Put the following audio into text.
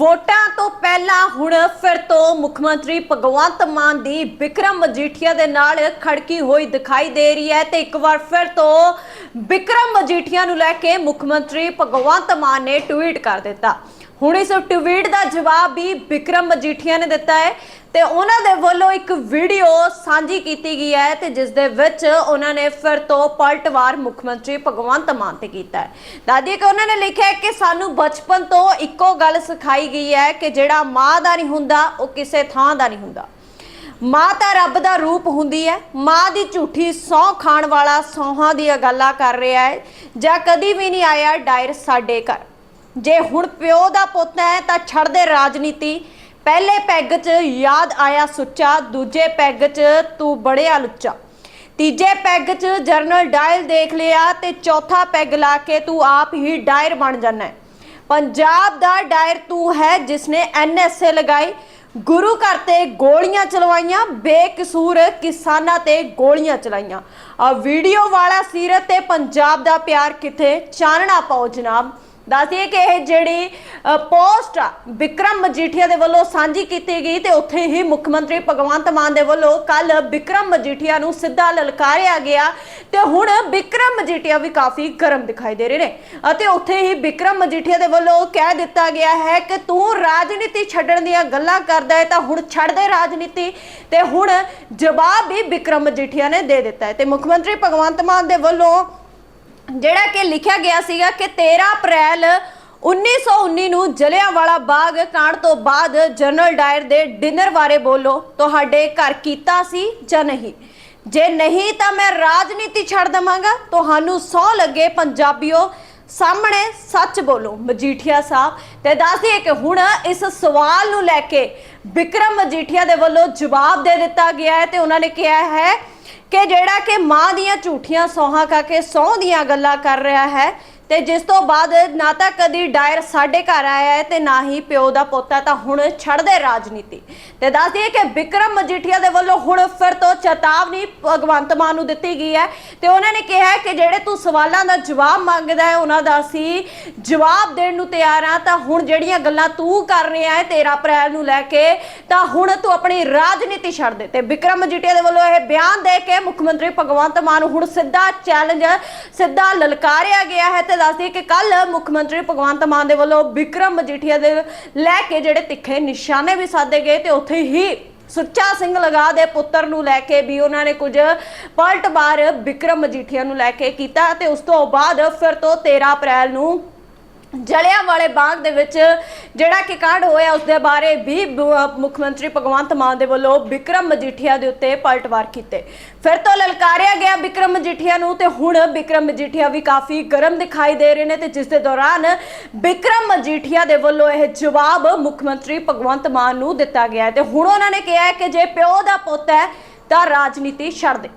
ਵੋਟਾਂ ਤੋਂ ਪਹਿਲਾਂ ਹੁਣ ਫਿਰ ਤੋਂ ਮੁੱਖ ਮੰਤਰੀ ਭਗਵੰਤ ਮਾਨ ਦੀ ਵਿਕਰਮ ਮਜੀਠੀਆ ਦੇ ਨਾਲ ਖੜਕੀ ਹੋਈ ਦਿਖਾਈ ਦੇ ਰਹੀ ਹੈ ਤੇ ਇੱਕ ਵਾਰ ਫਿਰ ਤੋਂ ਵਿਕਰਮ ਮਜੀਠੀਆ ਨੂੰ ਲੈ ਕੇ ਮੁੱਖ ਮੰਤਰੀ ਭਗਵੰਤ ਮਾਨ ਨੇ ਟਵੀਟ ਕਰ ਦਿੱਤਾ। ਹੁਣ ਇਸ ਟਵੀਟ ਦਾ ਜਵਾਬ ਵੀ ਵਿਕਰਮ ਮਜੀਠੀਆ ਨੇ ਦਿੱਤਾ ਹੈ। ਤੇ ਉਹਨਾਂ ਦੇ ਵੱਲੋਂ ਇੱਕ ਵੀਡੀਓ ਸਾਂਝੀ ਕੀਤੀ ਗਈ ਹੈ ਤੇ ਜਿਸ ਦੇ ਵਿੱਚ ਉਹਨਾਂ ਨੇ ਫਿਰ ਤੋਂ ਪਲਟਵਾਰ ਮੁੱਖ ਮੰਤਰੀ ਭਗਵੰਤ ਮਾਨ ਤੇ ਕੀਤਾ ਹੈ। ਦਾਦੀ ਕਿ ਉਹਨਾਂ ਨੇ ਲਿਖਿਆ ਕਿ ਸਾਨੂੰ ਬਚਪਨ ਤੋਂ ਇੱਕੋ ਗੱਲ ਸਿਖਾਈ ਗਈ ਹੈ ਕਿ ਜਿਹੜਾ ਮਾਂ ਦਾ ਨਹੀਂ ਹੁੰਦਾ, ਉਹ ਕਿਸੇ ਥਾਂ ਦਾ ਨਹੀਂ ਹੁੰਦਾ। ਮਾਂ ਤਾਂ ਰੱਬ ਦਾ ਰੂਪ ਹੁੰਦੀ ਹੈ। ਮਾਂ ਦੀ ਝੂਠੀ ਸੌਂ ਖਾਣ ਵਾਲਾ ਸੌਹਾਂ ਦੀਆਂ ਗੱਲਾਂ ਕਰ ਰਿਹਾ ਹੈ ਜਾਂ ਕਦੀ ਵੀ ਨਹੀਂ ਆਇਆ ਡਾਇਰ ਸਾਡੇ ਘਰ। ਜੇ ਹੁਣ ਪਿਓ ਦਾ ਪੁੱਤ ਹੈ ਤਾਂ ਛੱਡ ਦੇ ਰਾਜਨੀਤੀ ਪਹਿਲੇ ਪੈਗ 'ਚ ਯਾਦ ਆਇਆ ਸੁੱਚਾ, ਦੂਜੇ ਪੈਗ 'ਚ ਤੂੰ ਬੜਿਆ ਲੁੱਚਾ। ਤੀਜੇ ਪੈਗ 'ਚ ਜਰਨਲ ਡਾਇਲ ਦੇਖ ਲਿਆ ਤੇ ਚੌਥਾ ਪੈਗ ਲਾ ਕੇ ਤੂੰ ਆਪ ਹੀ ਡਾਇਰ ਬਣ ਜਾਣਾ ਪੰਜਾਬ ਦਾ ਡਾਇਰ ਤੂੰ ਹੈ ਜਿਸਨੇ ਐਨਐਸਏ ਲਗਾਈ। ਗੁਰੂ ਘਰ ਤੇ ਗੋਲੀਆਂ ਚਲਵਾਈਆਂ, ਬੇਕਸੂਰ ਕਿਸਾਨਾਂ ਤੇ ਗੋਲੀਆਂ ਚਲਾਈਆਂ। ਆ ਵੀਡੀਓ ਵਾਲਾ ਸੀਰਤ ਤੇ ਪੰਜਾਬ ਦਾ ਪਿਆਰ ਕਿੱਥੇ? ਚਾਨਣਾ ਪਾਓ ਜਨਾਬ। ਦੱਸਦੀਏ ਕਿ ਇਹ ਜਿਹੜੀ ਪੋਸਟ ਆ, ਵਿਕਰਮ ਮਜੀਠੀਆ ਦੇ ਵੱਲੋਂ ਸਾਂਝੀ ਕੀਤੀ ਗਈ ਤੇ ਉੱਥੇ ਹੀ ਮੁੱਖ ਮੰਤਰੀ ਭਗਵੰਤ ਮਾਨ ਦੇ ਵੱਲੋਂ ਕੱਲ ਵਿਕਰਮ ਮਜੀਠੀਆ ਨੂੰ ਸਿੱਧਾ ਲਲਕਾਰਿਆ ਗਿਆ ਤੇ ਹੁਣ ਵਿਕਰਮ ਮਜੀਠੀਆ ਵੀ ਕਾਫੀ ਗਰਮ ਦਿਖਾਈ ਦੇ ਰਹੇ ਨੇ। ਅਤੇ ਉੱਥੇ ਹੀ ਵਿਕਰਮ ਮਜੀਠੀਆ ਦੇ ਵੱਲੋਂ ਕਹਿ ਦਿੱਤਾ ਗਿਆ ਹੈ ਕਿ ਤੂੰ ਰਾਜਨੀਤੀ ਛੱਡਣ ਦੀਆਂ ਗੱਲਾਂ ਕਰਦਾ ਹੈ ਤਾਂ ਹੁਣ ਛੱਡ ਦੇ ਰਾਜਨੀਤੀ ਤੇ ਹੁਣ ਜਵਾਬ ਵੀ ਵਿਕਰਮ ਮਜੀਠੀਆ ਨੇ ਦੇ ਦਿੱਤਾ ਹੈ ਤੇ ਮੁੱਖ ਮੰਤਰੀ ਭਗਵੰਤ ਮਾਨ ਦੇ ਵੱਲੋਂ ਜਿਹੜਾ ਕਿ ਲਿਖਿਆ ਗਿਆ ਸੀਗਾ ਕਿ 13 ਅਪ੍ਰੈਲ 1919 ਨੂੰ ਜਲਿਆਂਵਾਲਾ ਬਾਗ ਕਾਂਡ ਤੋਂ ਬਾਅਦ ਜਨਰਲ ਡਾਇਰ ਦੇ ਡਿਨਰ ਬਾਰੇ ਬੋਲੋ, ਤੁਹਾਡੇ ਘਰ ਕੀਤਾ ਸੀ ਜਾਂ ਨਹੀਂ? ਜੇ ਨਹੀਂ ਤਾਂ ਮੈਂ ਰਾਜਨੀਤੀ ਛੱਡ ਦਵਾਂਗਾ। ਤੁਹਾਨੂੰ ਸੌ ਲੱਗੇ ਪੰਜਾਬੀਓ ਸਾਹਮਣੇ ਸੱਚ ਬੋਲੋ, ਮਜੀਠੀਆ ਸਾਹਿਬ। ਤੇ ਦੱਸਦੀ ਕਿ ਹੁਣ ਇਸ ਸਵਾਲ ਨੂੰ ਲੈ ਕੇ ਵਿਕਰਮ ਮਜੀਠੀਆ ਦੇ ਵੱਲੋਂ ਜਵਾਬ ਦੇ ਦਿੱਤਾ ਗਿਆ ਹੈ ਤੇ ਉਹਨਾਂ ਨੇ ਕਿਹਾ ਹੈ ਕਿ ਜਿਹੜਾ ਕਿ ਮਾਂ ਦੀਆਂ ਝੂਠੀਆਂ ਸੌਹਾਂ ਕਾ ਕੇ ਸੌਂ ਦੀਆਂ ਗੱਲਾਂ ਕਰ ਰਿਹਾ ਹੈ ਤੇ ਜਿਸ ਤੋਂ ਬਾਅਦ ਨਾ ਤਾਂ ਕਦੀ ਡਾਇਰ ਸਾਡੇ ਘਰ ਆਇਆ ਹੈ ਤੇ ਨਾ ਹੀ ਪਿਓ ਦਾ ਪੋਤਾ ਤਾਂ ਹੁਣ ਛੱਡ ਰਾਜਨੀਤੀ। ਤੇ ਦੱਸ ਦਈਏ ਕਿ ਵਿਕਰਮ ਮਜੀਠੀਆ ਦੇ ਵੱਲੋਂ ਹੁਣ ਫਿਰ ਤੋਂ ਚੇਤਾਵਨੀ ਭਗਵੰਤ ਮਾਨ ਨੂੰ ਦਿੱਤੀ ਗਈ ਹੈ ਤੇ ਉਹਨਾਂ ਨੇ ਕਿਹਾ ਕਿ ਜਿਹੜੇ ਤੂੰ ਸਵਾਲਾਂ ਦਾ ਜਵਾਬ ਮੰਗਦਾ ਹੈ, ਉਹਨਾਂ ਦਾ ਅਸੀਂ ਜਵਾਬ ਦੇਣ ਨੂੰ ਤਿਆਰ ਆ ਤਾਂ ਹੁਣ ਜਿਹੜੀਆਂ ਗੱਲਾਂ ਤੂੰ ਕਰ ਰਿਹਾ ਹੈ 13 ਅਪ੍ਰੈਲ ਨੂੰ ਲੈ ਕੇ, ਤਾਂ ਹੁਣ ਤੂੰ ਆਪਣੀ ਰਾਜਨੀਤੀ ਛੱਡ ਦੇ। ਤੇ ਵਿਕਰਮ ਮਜੀਠੀਆ ਦੇ ਵੱਲੋਂ ਇਹ ਬਿਆਨ ਦੇ ਕੇ ਮੁੱਖ ਮੰਤਰੀ ਭਗਵੰਤ ਮਾਨ ਨੂੰ ਹੁਣ ਸਿੱਧਾ ਚੈਲੰਜ ਸਿੱਧਾ ਲਲਕਾਰਿਆ ਗਿਆ ਹੈ ਤੇ ਦੱਸਦੀ ਕਿ ਕੱਲ ਮੁੱਖ ਮੰਤਰੀ ਭਗਵੰਤ ਮਾਨ ਦੇ ਵੱਲੋਂ ਵਿਕਰਮ ਮਜੀਠੀਆ ਦੇ ਲੈ ਕੇ ਜਿਹੜੇ ਤਿੱਖੇ ਨਿਸ਼ਾਨੇ ਵੀ ਸਾਧੇ ਗਏ ਤੇ ਉੱਥੇ ਹੀ ਸੁੱਚਾ ਸਿੰਘ ਲਗਾ ਦੇ ਪੁੱਤਰ ਨੂੰ ਲੈ ਕੇ ਵੀ ਉਹਨਾਂ ਨੇ ਕੁਝ ਪਲਟਵਾਰ ਵਿਕਰਮ ਮਜੀਠੀਆ ਨੂੰ ਲੈ ਕੇ ਕੀਤਾ ਤੇ ਉਸ ਤੋਂ ਬਾਅਦ ਫਿਰ ਤੋਂ 13 ਅਪ੍ਰੈਲ ਨੂੰ ਜਲਿਆਂ ਵਾਲੇ ਬਾਗ ਦੇ ਵਿੱਚ ਜਿਹੜਾ ਕਿ ਕਾਂਡ ਹੋਇਆ ਉਸ ਦੇ ਬਾਰੇ ਵੀ ਮੁੱਖ ਮੰਤਰੀ ਭਗਵੰਤ ਮਾਨ ਦੇ ਵੱਲੋਂ ਵਿਕਰਮ ਮਜੀਠੀਆ ਦੇ ਉੱਤੇ ਪਲਟਵਾਰ ਕੀਤੇ। ਫਿਰ ਤੋਂ ਲਲਕਾਰਿਆ ਗਿਆ ਵਿਕਰਮ ਮਜੀਠੀਆ ਨੂੰ ਤੇ ਹੁਣ ਵਿਕਰਮ ਮਜੀਠੀਆ ਵੀ ਕਾਫੀ ਗਰਮ ਦਿਖਾਈ ਦੇ ਰਹੇ ਨੇ ਤੇ ਜਿਸ ਦੇ ਦੌਰਾਨ ਵਿਕਰਮ ਮਜੀਠੀਆ ਦੇ ਵੱਲੋਂ ਇਹ ਜਵਾਬ ਮੁੱਖ ਮੰਤਰੀ ਭਗਵੰਤ ਮਾਨ ਨੂੰ ਦਿੱਤਾ ਗਿਆ ਹੈ। ਤੇ ਹੁਣ ਉਹਨਾਂ ਨੇ ਕਿਹਾ ਕਿ ਜੇ ਪਿਓ ਦਾ ਪੁੱਤ ਹੈ, ਤਾਂ ਰਾਜਨੀਤੀ ਛੱਡ ਦੇ।